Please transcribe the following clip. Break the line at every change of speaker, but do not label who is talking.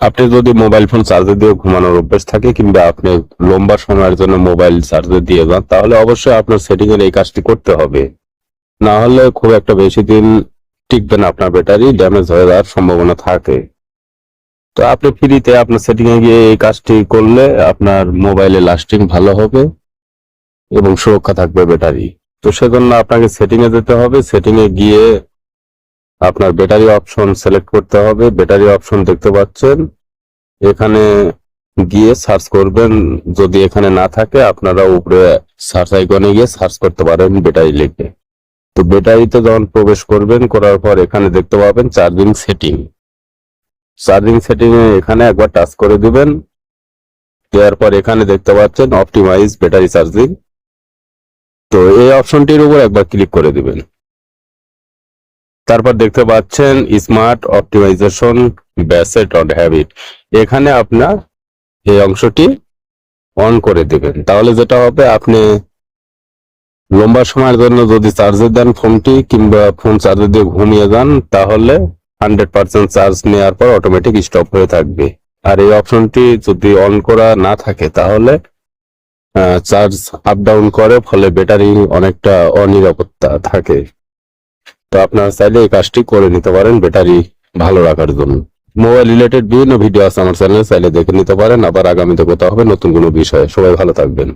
আপনি যদি mobile phone চার্জে দিয়ে ঘুমানোর অভ্যেস থাকে কিংবা আপনি লম্বা সময়ের জন্য মোবাইল চার্জে দিয়ে যান, তাহলে অবশ্যই আপনার সেটিং এর এই কাজটি করতে হবে। না হলে খুব একটা বেশি দিন টিকবে না আপনার ব্যাটারি ড্যামেজ হয়ে যাওয়ার সম্ভাবনা থাকে। তো আপনি ফ্রিতে আপনার সেটিং এ গিয়ে এই কাজটি করলে আপনার মোবাইলে লাস্টিং ভালো হবে এবং সুরক্ষা থাকবে ব্যাটারি। তো সেজন্য আপনাকে সেটিং এ যেতে হবে। সেটিং এ গিয়ে আপনার ব্যাটারি অপশন সিলেক্ট করতে হবে। ব্যাটারি অপশন দেখতে পাচ্ছেন। এখানে গিয়ে সার্চ করবেন। যদি এখানে না থাকে, আপনারা উপরে সার্চ আইকনে গিয়ে সার্চ করতে পারেন ব্যাটারি লিখে তো ব্যাটারিতে যখন প্রবেশ করবেন, করার পর এখানে দেখতে পাবেন চার্জিং সেটিং চার্জিং সেটিং এখানে একবার টাচ করে দিবেন। দেওয়ার পর এখানে দেখতে পাচ্ছেন অপটিমাইজ ব্যাটারি চার্জিং তো এই অপশনটির উপর একবার ক্লিক করে দিবেন। তারপর দেখতে পাচ্ছেন smart optimization based on habit এখানে আপনার এই অংশটি অন করে দিবেন। তাহলে যেটা হবে, আপনি লম্বা সময়ের জন্য যদি চার্জে দেন ফোনটি কিংবা ফোন চার্জে দিয়ে ঘুমিয়ে যান, তাহলে হান্ড্রেড পার্সেন্ট চার্জ নেওয়ার পর অটোমেটিক স্টপ হয়ে থাকবে। আর এই অপশনটি যদি অন করা না থাকে, তাহলে চার্জ আপ ডাউন করে, ফলে ব্যাটারি অনেকটা অনিরাপত্তা থাকে। তো আপনারা চাইলে এই কাজটি করে নিতে পারেন ব্যাটারি ভালো রাখার জন্য। মোবাইল রিলেটেড বিভিন্ন ভিডিও আছে আমার চ্যানেলে, চাইলে দেখে নিতে পারেন। আবার আগামীতে কোথাও হবে নতুন কোনো বিষয়ে। সবাই ভালো থাকবেন।